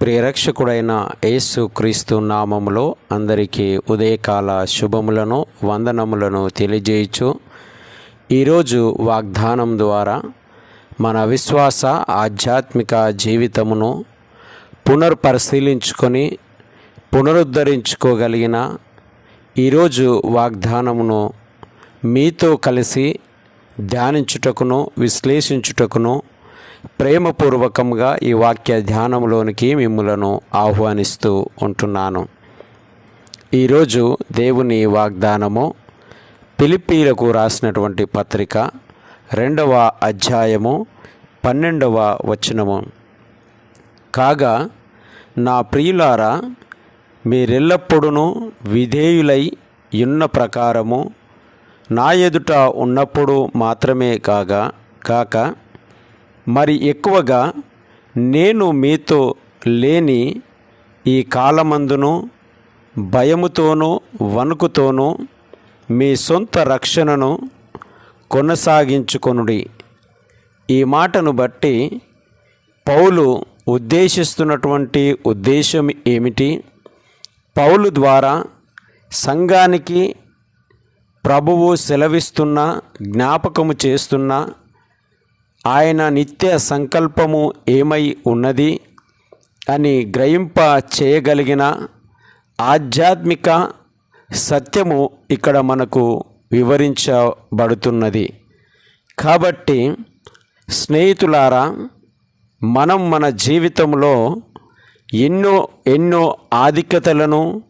ప్రియరక్షకుడైన యేసు క్రీస్తు నామములో అందరికీ ఉదయకాల శుభములను వందనములను తెలియజేయచ్చు ఈరోజు వాగ్దానం ద్వారా మన విశ్వాస ఆధ్యాత్మిక జీవితమును పునర్పరిశీలించుకొని పునరుద్ధరించుకోగలిగిన ఈరోజు వాగ్దానమును మీతో కలిసి ధ్యానించుటకును విశ్లేషించుటకును ప్రేమపూర్వకంగా ఈ వాక్య ధ్యానంలోనికి మిమ్మలను ఆహ్వానిస్తూ ఉంటున్నాను. ఈరోజు దేవుని వాగ్దానము పిలిపీలకు రాసినటువంటి పత్రిక రెండవ అధ్యాయము పన్నెండవ వచనము. కాగా నా ప్రియులారా మీరెల్లప్పుడూ విధేయులై ఉన్న ప్రకారము నా ఎదుట ఉన్నప్పుడు మాత్రమే కాగా కాక మరి ఎక్కువగా నేను మీతో లేని ఈ కాలమందును భయముతోనూ వణుకుతోనూ మీ సొంత రక్షణను కొనసాగించుకొనుడి. ఈ మాటను బట్టి పౌలు ఉద్దేశిస్తున్నటువంటి ఉద్దేశం ఏమిటి? పౌలు ద్వారా సంఘానికి ప్రభువు సెలవిస్తున్న జ్ఞాపకము చేస్తున్న ఆయన నిత్య సంకల్పము ఏమై ఉన్నది అని గ్రహింప చేయగలిగిన ఆధ్యాత్మిక సత్యము ఇక్కడ మనకు వివరించబడుతున్నది. కాబట్టి స్నేహితులారా మనం మన జీవితంలో ఎన్నో ఎన్నో ఆధిక్యతలను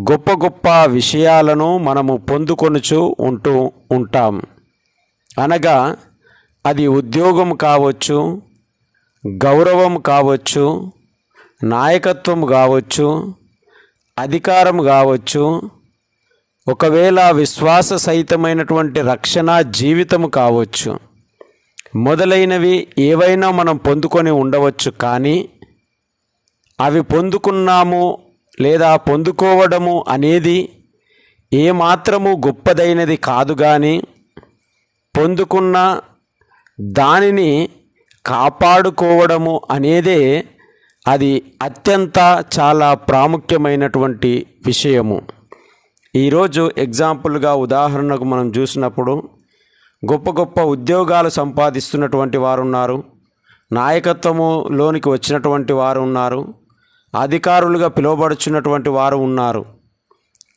గొప్ప గొప్ప విషయాలను మనము పొందుకొనుచు ఉంటూ ఉంటాం. అనగా అది ఉద్యోగం కావచ్చు గౌరవం కావచ్చు నాయకత్వం కావచ్చు అధికారం కావచ్చు ఒకవేళ విశ్వాస సహితమైనటువంటి రక్షణ జీవితం కావచ్చు. మొదలైనవి ఏవైనా మనం పొందుకొని ఉండవచ్చు కానీ అవి పొందుకున్నాము లేదా పొందుకోవడము అనేది ఏమాత్రము గొప్పదైనది కాదు కానీ పొందుకున్న దానిని కాపాడుకోవడము అనేదే అది అత్యంత చాలా ప్రాముఖ్యమైనటువంటి విషయము. ఈరోజు ఎగ్జాంపుల్గా ఉదాహరణకు మనం చూసినప్పుడు గొప్ప గొప్ప ఉద్యోగాలు సంపాదిస్తున్నటువంటి వారు ఉన్నారు నాయకత్వములోనికి వచ్చినటువంటి వారు ఉన్నారు అధికారులుగా పిలువబడుచున్నటువంటి వారు ఉన్నారు.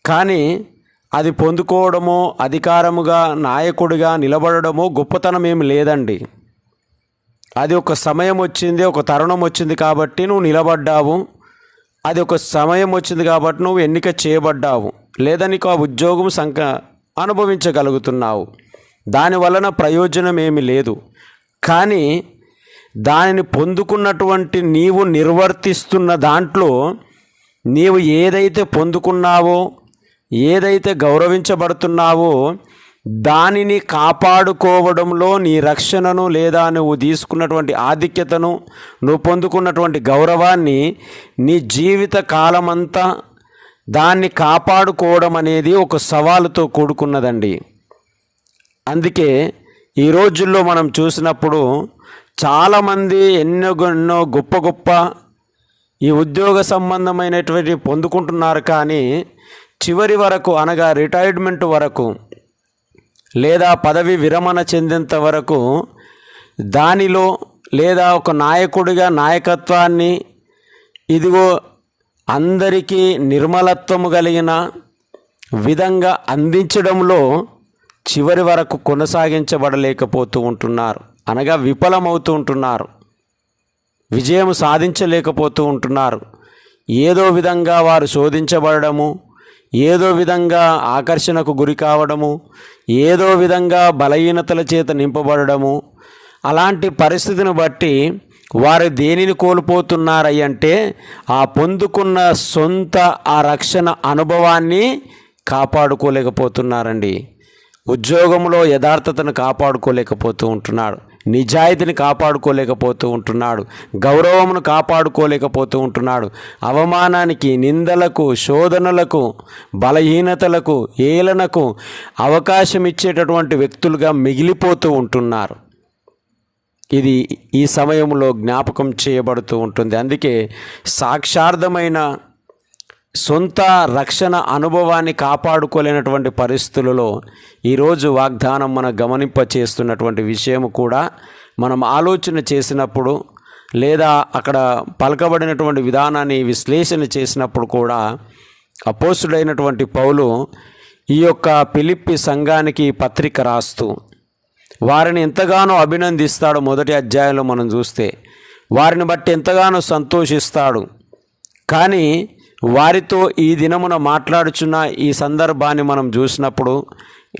కానీ అది పొందుకోవడమో అధికారముగా నాయకుడిగా నిలబడడమో గొప్పతనం ఏమి లేదండి. అది ఒక సమయం వచ్చింది ఒక తరుణం వచ్చింది కాబట్టి నువ్వు నిలబడ్డావు. అది ఒక సమయం వచ్చింది కాబట్టి నువ్వు ఎన్నిక చేయబడ్డావు. లేదా నీకు ఆ ఉద్యోగం సంక అనుభవించగలుగుతున్నావు. దాని వలన ప్రయోజనం ఏమి లేదు. కానీ దానిని పొందుకున్నటువంటి నీవు నిర్వర్తిస్తున్న దాంట్లో నీవు ఏదైతే పొందుకున్నావో ఏదైతే గౌరవించబడుతున్నావో దానిని కాపాడుకోవడంలో నీ రక్షణను లేదా నువ్వు తీసుకున్నటువంటి ఆధిక్యతను నువ్వు పొందుకున్నటువంటి గౌరవాన్ని నీ జీవిత కాలమంతా దాన్ని కాపాడుకోవడం అనేది ఒక సవాలుతో కూడుకున్నదండి. అందుకే ఈ రోజుల్లో మనం చూసినప్పుడు చాలామంది ఎన్నో ఎన్నో గొప్ప గొప్ప ఈ ఉద్యోగ సంబంధమైనటువంటి పొందుకుంటున్నారు కానీ చివరి వరకు అనగా రిటైర్మెంట్ వరకు లేదా పదవి విరమణ చెందేంత వరకు దానిలో లేదా ఒక నాయకుడిగా నాయకత్వాన్ని ఇదిగో అందరికీ నిర్మలత్వము కలిగిన విధంగా అందించడంలో చివరి వరకు కొనసాగించబడలేకపోతూ ఉంటున్నారు. అనగా విఫలమవుతూ ఉంటున్నారు. విజయం సాధించలేకపోతూ ఉంటున్నారు. ఏదో విధంగా వారు శోధించబడము ఏదో విధంగా ఆకర్షణకు గురి కావడము ఏదో విధంగా బలహీనతల చేత నింపబడము అలాంటి పరిస్థితిని బట్టి వారు దేనిని కోల్పోతున్నారయ్యంటే ఆ పొందుకున్న సొంత ఆ రక్షణ అనుభవాన్ని కాపాడుకోలేకపోతున్నారండి. ఉద్యోగంలో యథార్థతను కాపాడుకోలేకపోతూ ఉంటున్నాడు. నిజాయితీని కాపాడుకోలేకపోతూ ఉంటున్నాడు. గౌరవమును కాపాడుకోలేకపోతూ ఉంటున్నాడు. అవమానానికి నిందలకు శోధనలకు బలహీనతలకు ఏలనకు అవకాశం ఇచ్చేటటువంటి వ్యక్తులుగా మిగిలిపోతూ ఉంటున్నారు. ఇది ఈ సమయంలో జ్ఞాపకం చేయబడుతూ ఉంటుంది. అందుకే సాక్షార్థమైన సొంత రక్షణ అనుభవాన్ని కాపాడుకోలేనటువంటి పరిస్థితులలో ఈరోజు వాగ్దానం మన గమనింప చేస్తున్నటువంటి విషయం కూడా మనం ఆలోచన చేసినప్పుడు లేదా అక్కడ పలకబడినటువంటి విధానాన్ని విశ్లేషణ చేసినప్పుడు కూడా అపోసుడైనటువంటి పౌలు ఈ యొక్క పిలిప్పి సంఘానికి పత్రిక రాస్తూ వారిని ఎంతగానో అభినందిస్తాడో మొదటి అధ్యాయంలో మనం చూస్తే. వారిని బట్టి ఎంతగానో సంతోషిస్తాడు. కానీ వారితో ఈ దినమున మాట్లాడుచున్న ఈ సందర్భాన్ని మనం చూసినప్పుడు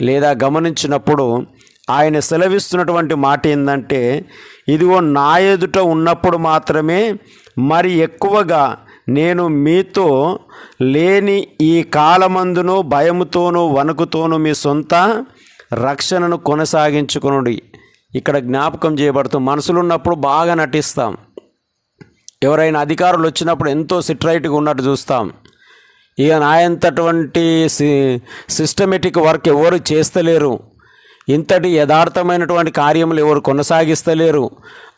లేదా గమనించినప్పుడు ఆయన సెలవిస్తున్నటువంటి మాట ఏంటంటే ఇదిగో నా ఎదుట ఉన్నప్పుడు మాత్రమే మరి ఎక్కువగా నేను మీతో లేని ఈ కాలమందును భయముతోనూ వణుకుతోనూ మీ సొంత రక్షణను కొనసాగించుకునుడి. ఇక్కడ జ్ఞాపకం చేయబడుతూ మనసులో ఉన్నప్పుడు బాగా నటిస్తాం. ఎవరైనా అధికారులు వచ్చినప్పుడు ఎంతో సిట్రైట్గా ఉన్నట్టు చూస్తాం. ఇక నాయంతటువంటి సి సిస్టమేటిక్ వర్క్ ఎవరు చేస్తలేరు. ఇంతటి యథార్థమైనటువంటి కార్యములు ఎవరు కొనసాగిస్తలేరు.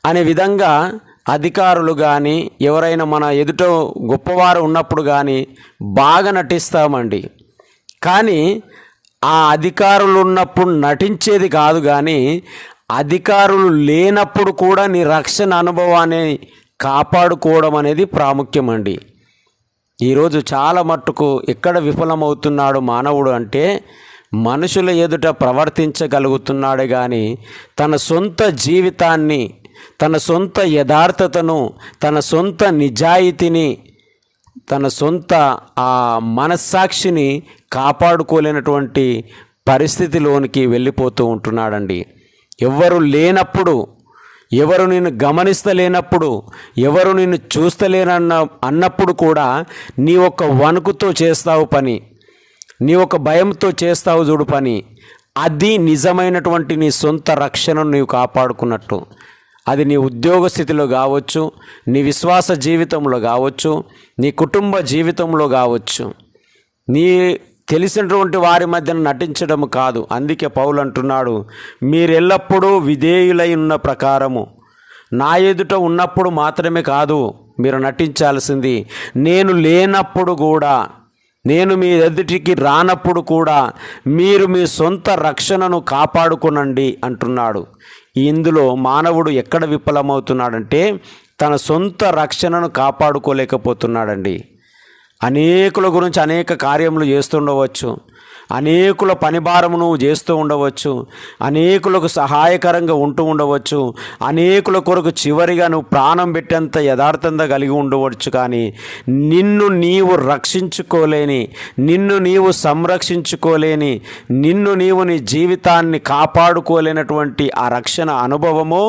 అనే విధంగా అధికారులు కానీ ఎవరైనా మన ఎదుట గొప్పవారు ఉన్నప్పుడు కానీ బాగా నటిస్తామండి. కానీ ఆ అధికారులు ఉన్నప్పుడు నటించేది కాదు కానీ అధికారులు లేనప్పుడు కూడా నీ రక్షణ అనుభవాన్ని కాపాడుకోవడం అనేది ప్రాముఖ్యమండి. ఈరోజు చాలా మట్టుకు ఎక్కడ విఫలమవుతున్నాడు మానవుడు అంటే మనుషుల ఎదుట ప్రవర్తించగలుగుతున్నాడు కానీ తన సొంత జీవితాన్ని తన సొంత యథార్థతను తన సొంత నిజాయితీని తన సొంత ఆ మనస్సాక్షిని కాపాడుకోలేనటువంటి పరిస్థితిలోనికి వెళ్ళిపోతూ ఉంటున్నాడండి. ఎవ్వరు లేనప్పుడు ఎవరు నిన్ను గమనిస్తలేనప్పుడు ఎవరు నిన్ను చూస్తలేనన్న అన్నప్పుడు కూడా నీ ఒక వణుకుతో చేస్తావు పని నీ ఒక భయంతో చేస్తావు చూడు పని. అది నిజమైనటువంటి నీ సొంత రక్షణను నీవు కాపాడుకున్నట్టు. అది నీ ఉద్యోగ స్థితిలో కావచ్చు నీ విశ్వాస జీవితంలో కావచ్చు నీ కుటుంబ జీవితంలో కావచ్చు. నీ తెలిసినటువంటి వారి మధ్యన నటించడం కాదు. అందుకే పౌలు అంటున్నాడు మీరెల్లప్పుడూ విధేయులై ఉన్న ప్రకారము. నా ఎదుట ఉన్నప్పుడు మాత్రమే కాదు మీరు నటించాల్సింది. నేను లేనప్పుడు కూడా నేను మీ ఎదుటికి రానప్పుడు కూడా మీరు మీ సొంత రక్షణను కాపాడుకునండి అంటున్నాడు. ఇందులో మానవుడు ఎక్కడ విఫలమవుతున్నాడంటే తన సొంత రక్షణను కాపాడుకోలేకపోతున్నాడండి. అనేకుల గురించి అనేక కార్యములు చేస్తుండవచ్చు. అనేకుల పనిభారము నువ్వు చేస్తూ ఉండవచ్చు అనేకులకు సహాయకరంగా ఉంటూ ఉండవచ్చు అనేకుల కొరకు చివరిగా నువ్వు ప్రాణం పెట్టేంత యథార్థంగా కలిగి ఉండవచ్చు కానీ నిన్ను నీవు రక్షించుకోలేని నిన్ను నీవు సంరక్షించుకోలేని నిన్ను నీవు నీ జీవితాన్ని కాపాడుకోలేనటువంటి ఆ రక్షణ అనుభవము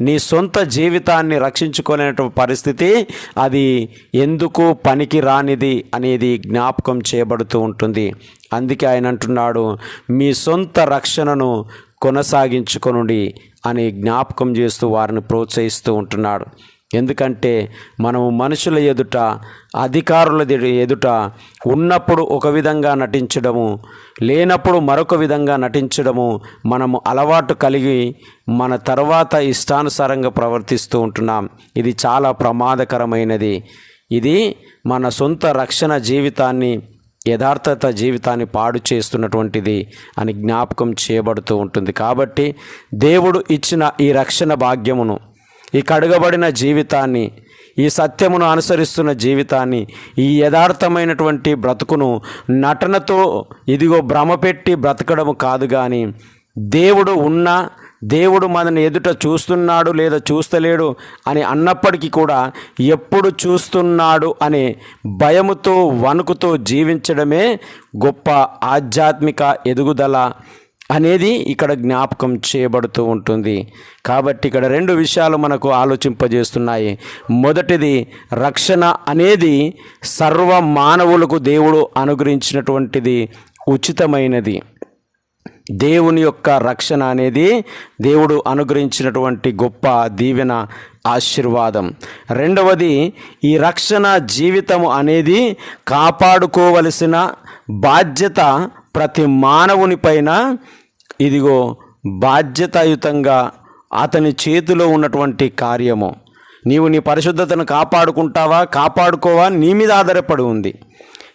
నీ సొంత జీవితాన్ని రక్షించుకోలేనటువంటి పరిస్థితి అది ఎందుకు పనికి రానిది అనేది జ్ఞాపకం చేయబడుతూ ఉంటుంది. అందుకే ఆయన అంటున్నాడు మీ సొంత రక్షణను కొనసాగించుకొనుడి అని జ్ఞాపకం చేస్తూ వారిని ప్రోత్సహిస్తూ ఉంటున్నాడు. ఎందుకంటే మనము మనుషుల ఎదుట అధికారుల ఎదుట ఉన్నప్పుడు ఒక విధంగా నటించడము లేనప్పుడు మరొక విధంగా నటించడము మనము అలవాటు కలిగి మన తర్వాత ఇష్టానుసారంగా ప్రవర్తిస్తూ ఉంటున్నాం. ఇది చాలా ప్రమాదకరమైనది. ఇది మన సొంత రక్షణ జీవితాన్ని యథార్థత జీవితాన్ని పాడు చేస్తున్నటువంటిది అని జ్ఞాపకం చేయబడుతూ ఉంటుంది. కాబట్టి దేవుడు ఇచ్చిన ఈ రక్షణ భాగ్యమును ఈ కడగబడిన జీవితాన్ని ఈ సత్యమును అనుసరిస్తున్న జీవితాన్ని ఈ యథార్థమైనటువంటి బ్రతుకును నటనతో ఇదిగో భ్రమ పెట్టి బ్రతకడము కాదు కానీ దేవుడు ఉన్నా దేవుడు మనని ఎదుట చూస్తున్నాడు లేదా చూస్తలేడు అని అన్నప్పటికీ కూడా ఎప్పుడు చూస్తున్నాడు అనే భయముతో వణుకుతో జీవించడమే గొప్ప ఆధ్యాత్మిక ఎదుగుదల అనేది ఇక్కడ జ్ఞాపకం చేయబడుతూ ఉంటుంది. కాబట్టి ఇక్కడ రెండు విషయాలు మనకు ఆలోచింపజేస్తున్నాయి. మొదటిది రక్షణ అనేది సర్వ మానవులకు దేవుడు అనుగ్రహించినటువంటిది ఉచితమైనది. దేవుని యొక్క రక్షణ అనేది దేవుడు అనుగ్రహించినటువంటి గొప్ప దీవెన ఆశీర్వాదం. రెండవది ఈ రక్షణ జీవితం అనేది కాపాడుకోవలసిన బాధ్యత ప్రతి మానవుని పైన. ఇదిగో బాధ్యతాయుతంగా అతని చేతిలో ఉన్నటువంటి కార్యము. నీవు నీ పరిశుద్ధతను కాపాడుకుంటావా కాపాడుకోవా నీ మీద ఆధారపడి ఉంది.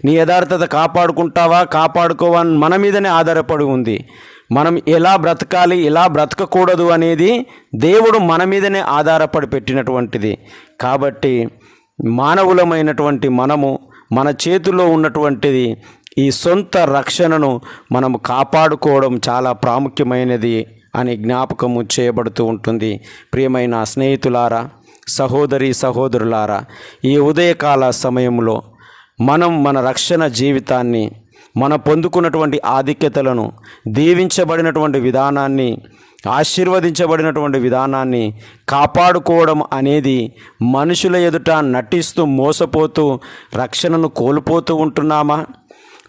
నీ యథార్థత కాపాడుకుంటావా? కాపాడుకోవా మన మీదనే ఆధారపడి ఉంది. మనం ఎలా బ్రతకాలి ఎలా బ్రతకకూడదు అనేది దేవుడు మన మీదనే ఆధారపడి పెట్టినటువంటిది. కాబట్టి మానవులమైనటువంటి మనము మన చేతిలో ఉన్నటువంటిది ఈ సొంత రక్షణను మనం కాపాడుకోవడం చాలా ప్రాముఖ్యమైనది అని జ్ఞాపకము చేయబడుతూ ఉంటుంది. ప్రియమైన స్నేహితులారా సహోదరి సహోదరులారా ఈ ఉదయకాల సమయంలో మనం మన రక్షణ జీవితాన్ని మన పొందుకున్నటువంటి ఆధిక్యతలను దీవించబడినటువంటి విధానాన్ని ఆశీర్వదించబడినటువంటి విధానాన్ని కాపాడుకోవడం అనేది మనుషుల ఎదుట నటిస్తూ మోసపోతూ రక్షణను కోల్పోతూ ఉంటున్నామా?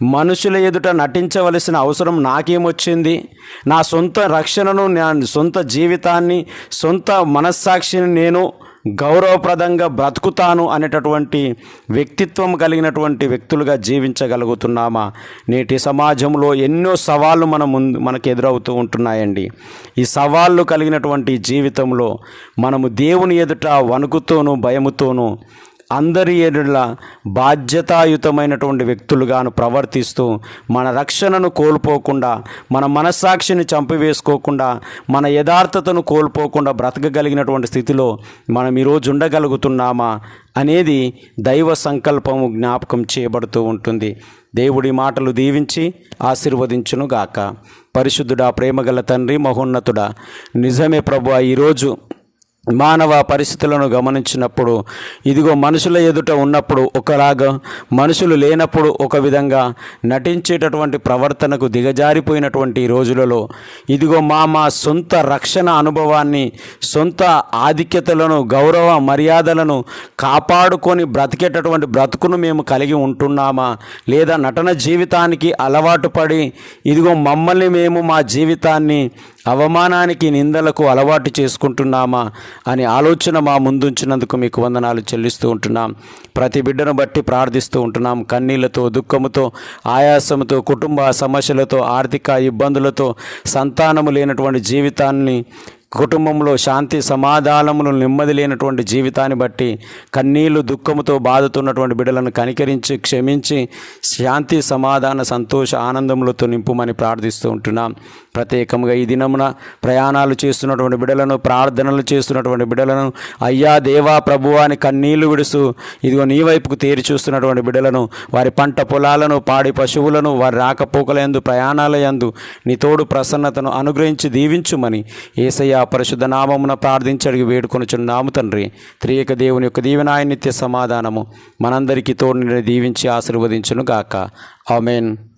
మనుషుల ఎదుట నటించవలసిన అవసరం నాకేమొచ్చింది? నా సొంత రక్షణను నా సొంత జీవితాన్ని సొంత మనస్సాక్షిని నేను గౌరవప్రదంగా బ్రతుకుతాను అనేటటువంటి వ్యక్తిత్వం కలిగినటువంటి వ్యక్తులుగా జీవించగలుగుతున్నామా? నేటి సమాజంలో ఎన్నో సవాళ్ళు మన ముందు మనకు ఎదురవుతూ ఉంటున్నాయండి. ఈ సవాళ్ళు కలిగినటువంటి జీవితంలో మనము దేవుని ఎదుట వణుకుతోనూ భయముతోనూ అందరి ఎదుట బాధ్యతాయుతమైనటువంటి వ్యక్తులుగాను ప్రవర్తిస్తూ మన రక్షణను కోల్పోకుండా మన మనస్సాక్షిని చంపివేసుకోకుండా మన యథార్థతను కోల్పోకుండా బ్రతకగలిగినటువంటి స్థితిలో మనం ఈరోజు ఉండగలుగుతున్నామా అనేది దైవ సంకల్పము జ్ఞాపకం చేయబడుతూ ఉంటుంది. దేవుడి మాటలు దీవించి ఆశీర్వదించును గాక పరిశుద్ధుడా ప్రేమగల తండ్రి మహోన్నతుడా నిజమే ప్రభు ఈరోజు మానవ పరిస్థితులను గమనించినప్పుడు ఇదిగో మనుషుల ఎదుట ఉన్నప్పుడు ఒకలాగా మనుషులు లేనప్పుడు ఒక విధంగా నటించేటటువంటి ప్రవర్తనకు దిగజారిపోయినటువంటి రోజులలో ఇదిగో మా మా సొంత రక్షణ అనుభవాన్ని సొంత ఆధిక్యతలను గౌరవ మర్యాదలను కాపాడుకొని బ్రతికేటటువంటి బ్రతుకును మేము కలిగి ఉంటున్నామా? లేదా నటన జీవితానికి అలవాటు పడి ఇదిగో మమ్మల్ని మేము మా జీవితాన్ని అవమానానికి నిందలకు అలవాటు చేసుకుంటున్నామా అని ఆలోచన మా ముందుంచినందుకు మీకు వందనాలు చెల్లిస్తూ ఉంటున్నాం. ప్రతి బిడ్డను బట్టి ప్రార్థిస్తూ ఉంటున్నాం. కన్నీళ్ళతో దుఃఖముతో ఆయాసముతో కుటుంబ సమస్యలతో ఆర్థిక ఇబ్బందులతో సంతానము లేనటువంటి జీవితాన్ని కుటుంబంలో శాంతి సమాధానములు నెమ్మది లేనటువంటి జీవితాన్ని బట్టి కన్నీళ్ళు దుఃఖముతో బాధతున్నటువంటి బిడ్డలను కనికరించి క్షమించి శాంతి సమాధాన సంతోష ఆనందములతో నింపుమని ప్రార్థిస్తూ ఉంటున్నాం. ప్రత్యేకంగా ఈ దినమున ప్రయాణాలు చేస్తున్నటువంటి బిడ్డలను ప్రార్థనలు చేస్తున్నటువంటి బిడ్డలను అయ్యా దేవా ప్రభువా అని కన్నీళ్ళు విడుస్తూ ఇదిగో నీ వైపుకు తేరి చూస్తున్నటువంటి బిడ్డలను వారి పంట పొలాలను పాడి పశువులను వారి రాకపోకల యందు ప్రయాణాల యందు నీ తోడు ప్రసన్నతను అనుగ్రహించి దీవించుమని ఏసయ్య పరిశుద్ధ నామమున ప్రార్థించి అడిగి వేడుకొనుచున్నాము తండ్రి. త్రియక దేవుని యొక్క దీవెనాయ నిత్య సమాధానము మనందరికీ తోడు దీవించి ఆశీర్వదించును గాక ఆమెన్.